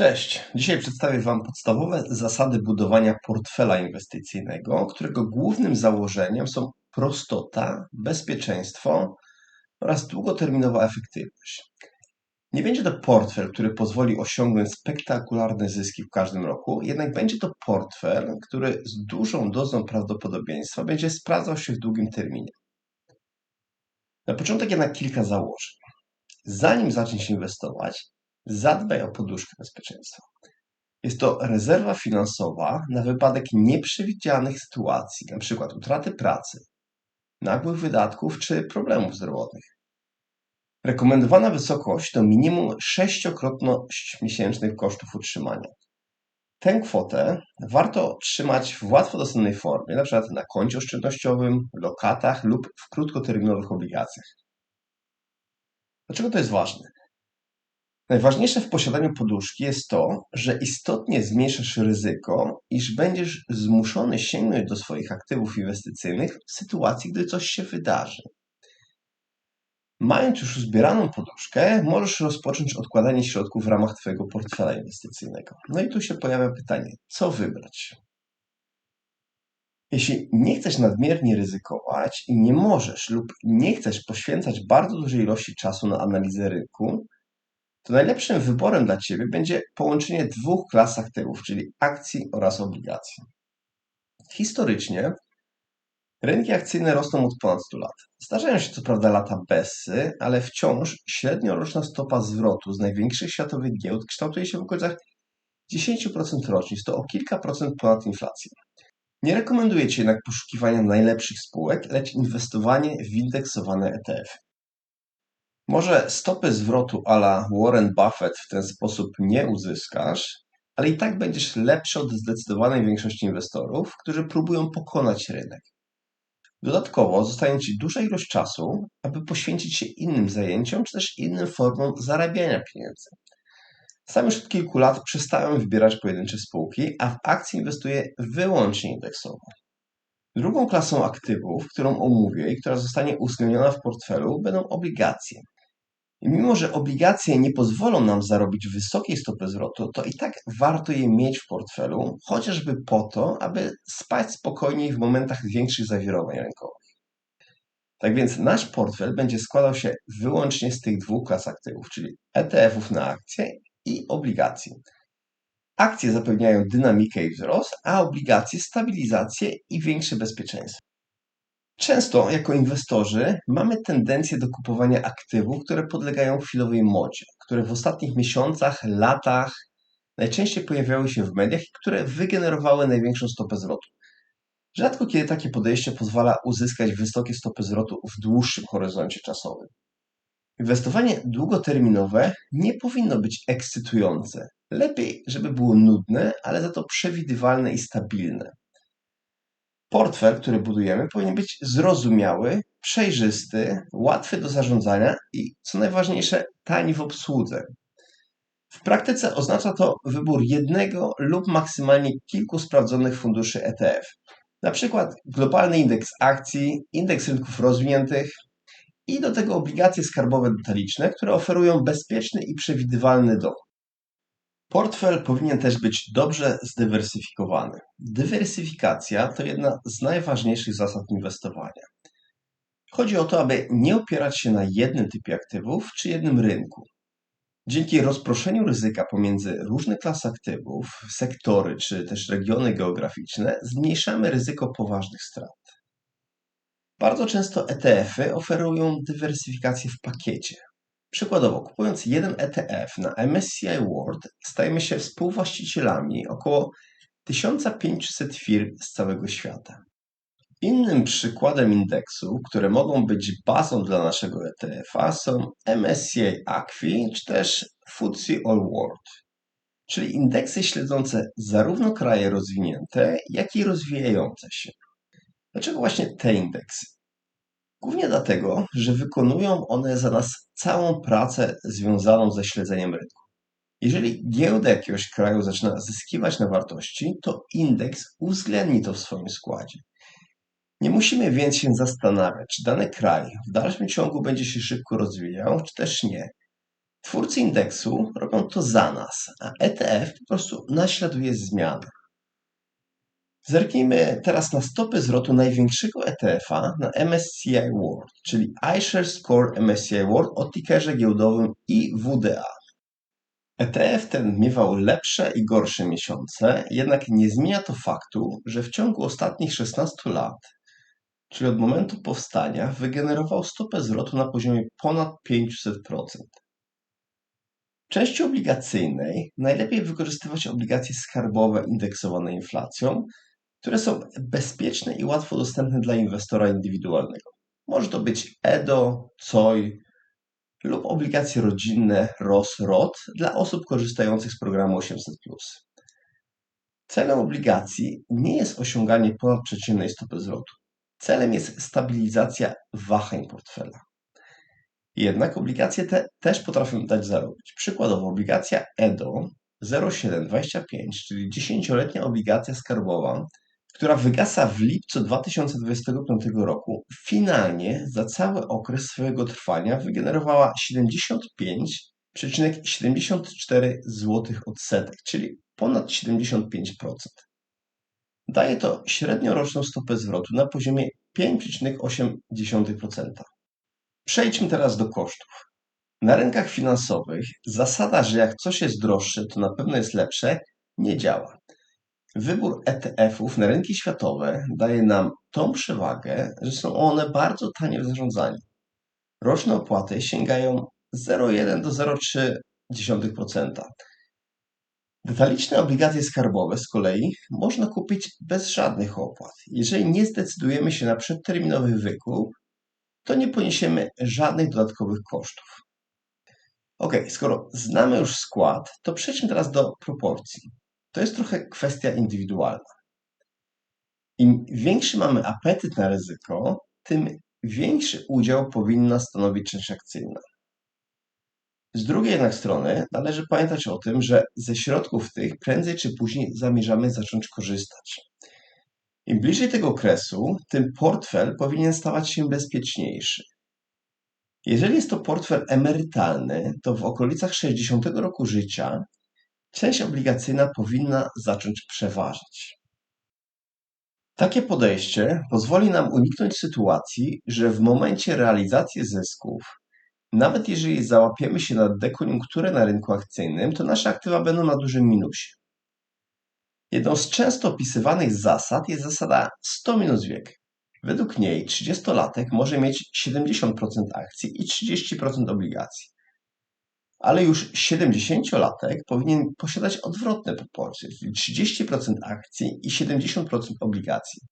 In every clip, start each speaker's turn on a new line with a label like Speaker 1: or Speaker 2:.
Speaker 1: Cześć. Dzisiaj przedstawię Wam podstawowe zasady budowania portfela inwestycyjnego, którego głównym założeniem są prostota, bezpieczeństwo oraz długoterminowa efektywność. Nie będzie to portfel, który pozwoli osiągnąć spektakularne zyski w każdym roku, jednak będzie to portfel, który z dużą dozą prawdopodobieństwa będzie sprawdzał się w długim terminie. Na początek jednak kilka założeń. Zanim zaczniesz inwestować, Zadbaj o poduszkę bezpieczeństwa. Jest to rezerwa finansowa na wypadek nieprzewidzianych sytuacji, np. utraty pracy, nagłych wydatków czy problemów zdrowotnych. Rekomendowana wysokość to minimum sześciokrotność miesięcznych kosztów utrzymania. Tę kwotę warto trzymać w łatwo dostępnej formie, np. na koncie oszczędnościowym, lokatach lub w krótkoterminowych obligacjach. Dlaczego to jest ważne? Najważniejsze w posiadaniu poduszki jest to, że istotnie zmniejszasz ryzyko, iż będziesz zmuszony sięgnąć do swoich aktywów inwestycyjnych w sytuacji, gdy coś się wydarzy. Mając już zbieraną poduszkę, możesz rozpocząć odkładanie środków w ramach Twojego portfela inwestycyjnego. No i tu się pojawia pytanie, co wybrać? Jeśli nie chcesz nadmiernie ryzykować i nie możesz lub nie chcesz poświęcać bardzo dużej ilości czasu na analizę rynku, to najlepszym wyborem dla Ciebie będzie połączenie dwóch klas aktywów, czyli akcji oraz obligacji. Historycznie rynki akcyjne rosną od ponad 100 lat. Zdarzają się co prawda lata bezsy, ale wciąż średnioroczna stopa zwrotu z największych światowych giełd kształtuje się w okolicach 10% rocznie, to o kilka procent ponad inflację. Nie rekomenduję Ci jednak poszukiwania najlepszych spółek, lecz inwestowanie w indeksowane ETF. Może stopy zwrotu ala Warren Buffett w ten sposób nie uzyskasz, ale i tak będziesz lepszy od zdecydowanej większości inwestorów, którzy próbują pokonać rynek. Dodatkowo zostanie Ci duża ilość czasu, aby poświęcić się innym zajęciom czy też innym formom zarabiania pieniędzy. Sam już od kilku lat przestałem wybierać pojedyncze spółki, a w akcje inwestuję wyłącznie indeksowo. Drugą klasą aktywów, którą omówię i która zostanie uwzględniona w portfelu, będą obligacje. Mimo, że obligacje nie pozwolą nam zarobić wysokiej stopy zwrotu, to i tak warto je mieć w portfelu, chociażby po to, aby spać spokojniej w momentach większych zawirowań rynkowych. Tak więc nasz portfel będzie składał się wyłącznie z tych dwóch klas aktywów, czyli ETF-ów na akcje i obligacji. Akcje zapewniają dynamikę i wzrost, a obligacje stabilizację i większe bezpieczeństwo. Często jako inwestorzy mamy tendencję do kupowania aktywów, które podlegają chwilowej modzie, które w ostatnich miesiącach, latach najczęściej pojawiały się w mediach i które wygenerowały największą stopę zwrotu. Rzadko kiedy takie podejście pozwala uzyskać wysokie stopy zwrotu w dłuższym horyzoncie czasowym. Inwestowanie długoterminowe nie powinno być ekscytujące. Lepiej, żeby było nudne, ale za to przewidywalne i stabilne. Portfel, który budujemy, powinien być zrozumiały, przejrzysty, łatwy do zarządzania i, co najważniejsze, tani w obsłudze. W praktyce oznacza to wybór jednego lub maksymalnie kilku sprawdzonych funduszy ETF. Na przykład globalny indeks akcji, indeks rynków rozwiniętych i do tego obligacje skarbowe detaliczne, które oferują bezpieczny i przewidywalny dochód. Portfel powinien też być dobrze zdywersyfikowany. Dywersyfikacja to jedna z najważniejszych zasad inwestowania. Chodzi o to, aby nie opierać się na jednym typie aktywów czy jednym rynku. Dzięki rozproszeniu ryzyka pomiędzy różne klasy aktywów, sektory czy też regiony geograficzne zmniejszamy ryzyko poważnych strat. Bardzo często ETF-y oferują dywersyfikację w pakiecie, Przykładowo, kupując jeden ETF na MSCI World, stajemy się współwłaścicielami około 1500 firm z całego świata. Innym przykładem indeksu, które mogą być bazą dla naszego ETF-a są MSCI ACWI czy też FTSE All World, czyli indeksy śledzące zarówno kraje rozwinięte, jak i rozwijające się. Dlaczego właśnie te indeksy? Głównie dlatego, że wykonują one za nas całą pracę związaną ze śledzeniem rynku. Jeżeli giełda jakiegoś kraju zaczyna zyskiwać na wartości, to indeks uwzględni to w swoim składzie. Nie musimy więc się zastanawiać, czy dany kraj w dalszym ciągu będzie się szybko rozwijał, czy też nie. Twórcy indeksu robią to za nas, a ETF po prostu naśladuje zmiany. Zerknijmy teraz na stopy zwrotu największego ETF-a na MSCI World, czyli iShares Core MSCI World o tickerze giełdowym IWDA. ETF ten miewał lepsze i gorsze miesiące, jednak nie zmienia to faktu, że w ciągu ostatnich 16 lat, czyli od momentu powstania, wygenerował stopę zwrotu na poziomie ponad 500%. W części obligacyjnej najlepiej wykorzystywać obligacje skarbowe indeksowane inflacją, które są bezpieczne i łatwo dostępne dla inwestora indywidualnego. Może to być EDO, COI lub obligacje rodzinne ROS-ROT dla osób korzystających z programu 800+. Celem obligacji nie jest osiąganie ponadprzeciętnej stopy zwrotu. Celem jest stabilizacja wahań portfela. Jednak obligacje te też potrafią dać zarobić. Przykładowo obligacja EDO 0725, czyli 10-letnia obligacja skarbowa, która wygasa w lipcu 2025 roku, finalnie za cały okres swojego trwania wygenerowała 75,74 zł odsetek, czyli ponad 75%. Daje to średnioroczną stopę zwrotu na poziomie 5,8%. Przejdźmy teraz do kosztów. Na rynkach finansowych zasada, że jak coś jest droższe, to na pewno jest lepsze, nie działa. Wybór ETF-ów na rynki światowe daje nam tą przewagę, że są one bardzo tanie w zarządzaniu. Roczne opłaty sięgają 0,1 do 0,3%. Detaliczne obligacje skarbowe z kolei można kupić bez żadnych opłat. Jeżeli nie zdecydujemy się na przedterminowy wykup, to nie poniesiemy żadnych dodatkowych kosztów. Ok, skoro znamy już skład, to przejdźmy teraz do proporcji. To jest trochę kwestia indywidualna. Im większy mamy apetyt na ryzyko, tym większy udział powinna stanowić część akcyjna. Z drugiej jednak strony należy pamiętać o tym, że ze środków tych prędzej czy później zamierzamy zacząć korzystać. Im bliżej tego okresu, tym portfel powinien stawać się bezpieczniejszy. Jeżeli jest to portfel emerytalny, to w okolicach 60 roku życia część obligacyjna powinna zacząć przeważać. Takie podejście pozwoli nam uniknąć sytuacji, że w momencie realizacji zysków, nawet jeżeli załapiemy się na dekoniunkturę na rynku akcyjnym, to nasze aktywa będą na dużym minusie. Jedną z często opisywanych zasad jest zasada 100 minus wiek. Według niej 30-latek może mieć 70% akcji i 30% obligacji ale już 70-latek powinien posiadać odwrotne proporcje, czyli 30% akcji i 70% obligacji.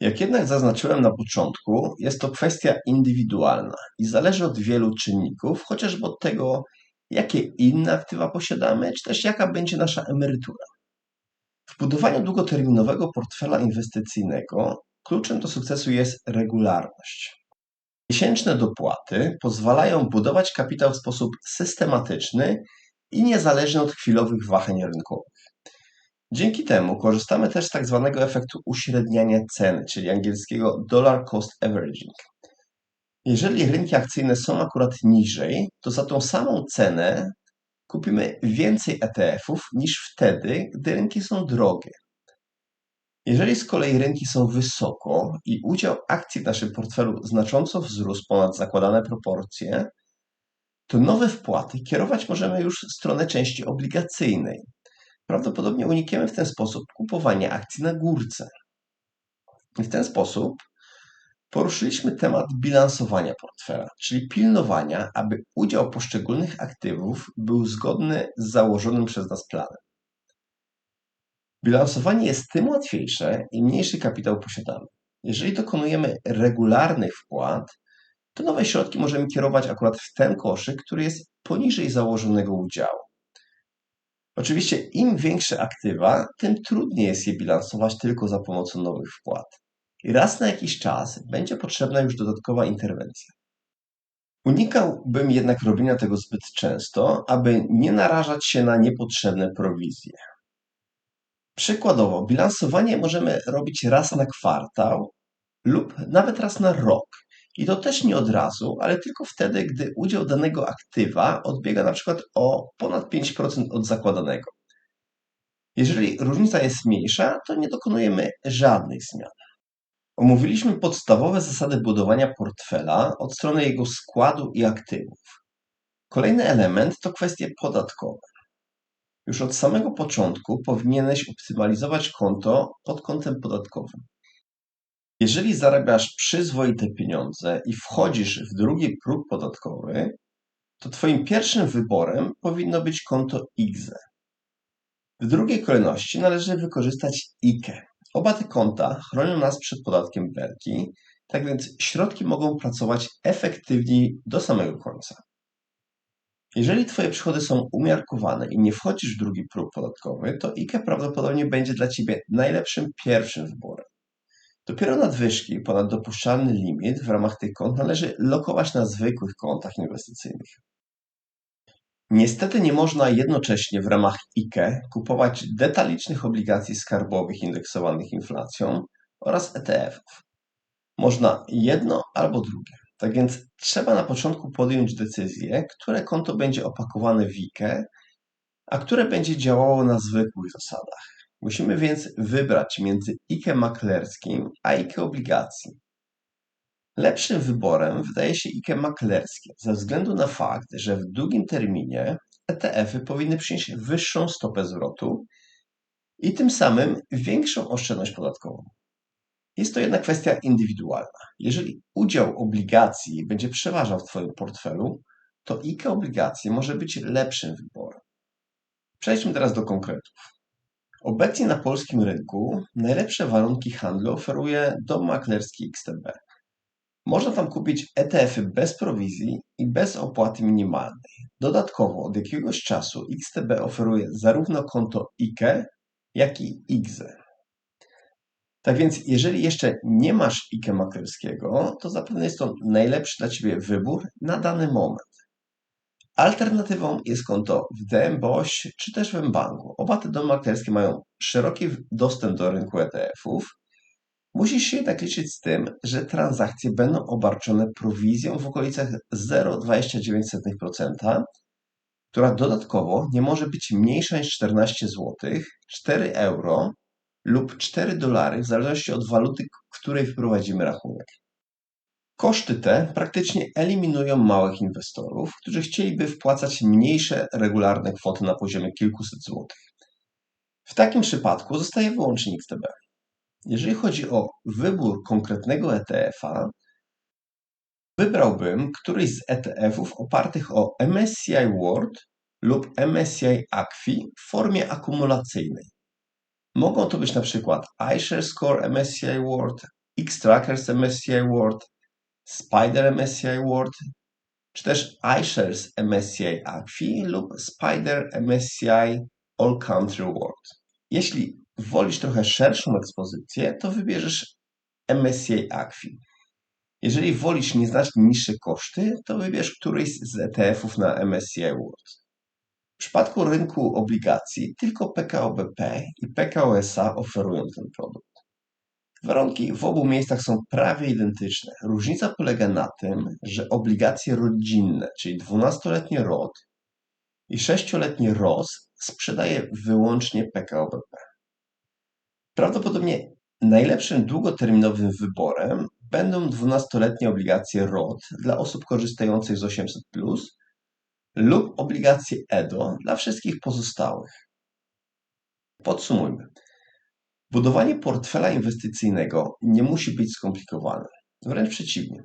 Speaker 1: Jak jednak zaznaczyłem na początku, jest to kwestia indywidualna i zależy od wielu czynników, chociażby od tego, jakie inne aktywa posiadamy, czy też jaka będzie nasza emerytura. W budowaniu długoterminowego portfela inwestycyjnego kluczem do sukcesu jest regularność. Miesięczne dopłaty pozwalają budować kapitał w sposób systematyczny i niezależny od chwilowych wahań rynkowych. Dzięki temu korzystamy też z tak zwanego efektu uśredniania ceny, czyli angielskiego dollar cost averaging. Jeżeli rynki akcyjne są akurat niżej, to za tą samą cenę kupimy więcej ETF-ów niż wtedy, gdy rynki są drogie. Jeżeli z kolei rynki są wysoko i udział akcji w naszym portfelu znacząco wzrósł ponad zakładane proporcje, to nowe wpłaty kierować możemy już w stronę części obligacyjnej. Prawdopodobnie unikniemy w ten sposób kupowania akcji na górce. W ten sposób poruszyliśmy temat bilansowania portfela, czyli pilnowania, aby udział poszczególnych aktywów był zgodny z założonym przez nas planem. Bilansowanie jest tym łatwiejsze, im mniejszy kapitał posiadamy. Jeżeli dokonujemy regularnych wpłat, to nowe środki możemy kierować akurat w ten koszyk, który jest poniżej założonego udziału. Oczywiście im większe aktywa, tym trudniej jest je bilansować tylko za pomocą nowych wpłat. I raz na jakiś czas będzie potrzebna już dodatkowa interwencja. Unikałbym jednak robienia tego zbyt często, aby nie narażać się na niepotrzebne prowizje. Przykładowo, bilansowanie możemy robić raz na kwartał lub nawet raz na rok. I to też nie od razu, ale tylko wtedy, gdy udział danego aktywa odbiega na przykład o ponad 5% od zakładanego. Jeżeli różnica jest mniejsza, to nie dokonujemy żadnych zmian. Omówiliśmy podstawowe zasady budowania portfela od strony jego składu i aktywów. Kolejny element to kwestie podatkowe. Już od samego początku powinieneś optymalizować konto pod kątem podatkowym. Jeżeli zarabiasz przyzwoite pieniądze i wchodzisz w drugi próg podatkowy, to Twoim pierwszym wyborem powinno być konto IGZE. W drugiej kolejności należy wykorzystać IKE. Oba te konta chronią nas przed podatkiem Belki, tak więc środki mogą pracować efektywniej do samego końca. Jeżeli Twoje przychody są umiarkowane i nie wchodzisz w drugi próg podatkowy, to IKE prawdopodobnie będzie dla Ciebie najlepszym pierwszym wyborem. Dopiero nadwyżki ponad dopuszczalny limit w ramach tych kont należy lokować na zwykłych kontach inwestycyjnych. Niestety nie można jednocześnie w ramach IKE kupować detalicznych obligacji skarbowych indeksowanych inflacją oraz ETF-ów. Można jedno albo drugie. Tak więc trzeba na początku podjąć decyzję, które konto będzie opakowane w IKE, a które będzie działało na zwykłych zasadach. Musimy więc wybrać między IKE maklerskim a IKE obligacji. Lepszym wyborem wydaje się IKE maklerskie ze względu na fakt, że w długim terminie ETF-y powinny przynieść wyższą stopę zwrotu i tym samym większą oszczędność podatkową. Jest to jednak kwestia indywidualna. Jeżeli udział obligacji będzie przeważał w Twoim portfelu, to IKE obligacje może być lepszym wyborem. Przejdźmy teraz do konkretów. Obecnie na polskim rynku najlepsze warunki handlu oferuje dom maklerski XTB. Można tam kupić ETF-y bez prowizji i bez opłaty minimalnej. Dodatkowo od jakiegoś czasu XTB oferuje zarówno konto IKE, jak i IGZE. Tak więc, jeżeli jeszcze nie masz IKE maklerskiego, to zapewne jest to najlepszy dla Ciebie wybór na dany moment. Alternatywą jest konto w DMBOŚ czy też w mBanku. Oba te domy maklerskie mają szeroki dostęp do rynku ETF-ów. Musisz się jednak liczyć z tym, że transakcje będą obarczone prowizją w okolicach 0,29%, która dodatkowo nie może być mniejsza niż 14 zł, 4 euro lub 4 dolary w zależności od waluty, której wprowadzimy rachunek. Koszty te praktycznie eliminują małych inwestorów, którzy chcieliby wpłacać mniejsze regularne kwoty na poziomie kilkuset złotych. W takim przypadku zostaje wyłącznie XTB. Jeżeli chodzi o wybór konkretnego ETF-a, wybrałbym któryś z ETF-ów opartych o MSCI World lub MSCI ACFI w formie akumulacyjnej. Mogą to być na przykład iShares Score MSCI World, X-Trackers MSCI World, Spider MSCI World, czy też iShares MSCI ACFI lub Spider MSCI All Country World. Jeśli wolisz trochę szerszą ekspozycję, to wybierzesz MSCI ACFI. Jeżeli wolisz nieznacznie niższe koszty, to wybierz któryś z ETF-ów na MSCI World. W przypadku rynku obligacji tylko PKO BP i PKO SA oferują ten produkt. Warunki w obu miejscach są prawie identyczne. Różnica polega na tym, że obligacje rodzinne, czyli 12-letnie ROT i 6-letnie ROS sprzedaje wyłącznie PKO BP. Prawdopodobnie najlepszym długoterminowym wyborem będą 12-letnie obligacje ROT dla osób korzystających z 800 lub obligacje EDO dla wszystkich pozostałych. Podsumujmy. Budowanie portfela inwestycyjnego nie musi być skomplikowane. Wręcz przeciwnie.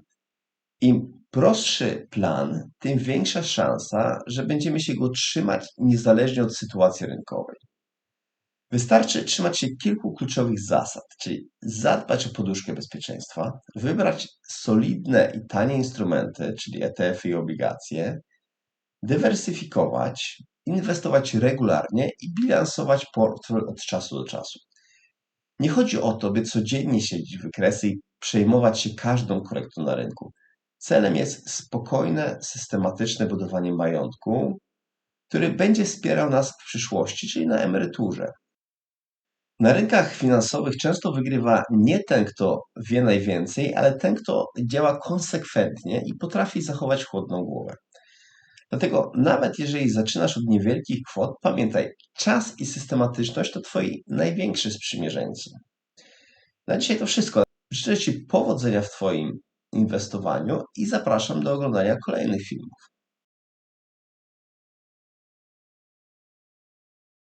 Speaker 1: Im prostszy plan, tym większa szansa, że będziemy się go trzymać niezależnie od sytuacji rynkowej. Wystarczy trzymać się kilku kluczowych zasad, czyli zadbać o poduszkę bezpieczeństwa, wybrać solidne i tanie instrumenty, czyli ETF-y i obligacje, dywersyfikować, inwestować regularnie i bilansować portfel od czasu do czasu. Nie chodzi o to, by codziennie siedzieć wykresy i przejmować się każdą korektą na rynku. Celem jest spokojne, systematyczne budowanie majątku, który będzie wspierał nas w przyszłości, czyli na emeryturze. Na rynkach finansowych często wygrywa nie ten, kto wie najwięcej, ale ten, kto działa konsekwentnie i potrafi zachować chłodną głowę. Dlatego nawet jeżeli zaczynasz od niewielkich kwot, pamiętaj, czas i systematyczność to twoi największy sprzymierzeńcy. Na dzisiaj to wszystko. Życzę Ci powodzenia w Twoim inwestowaniu i zapraszam do oglądania kolejnych filmów.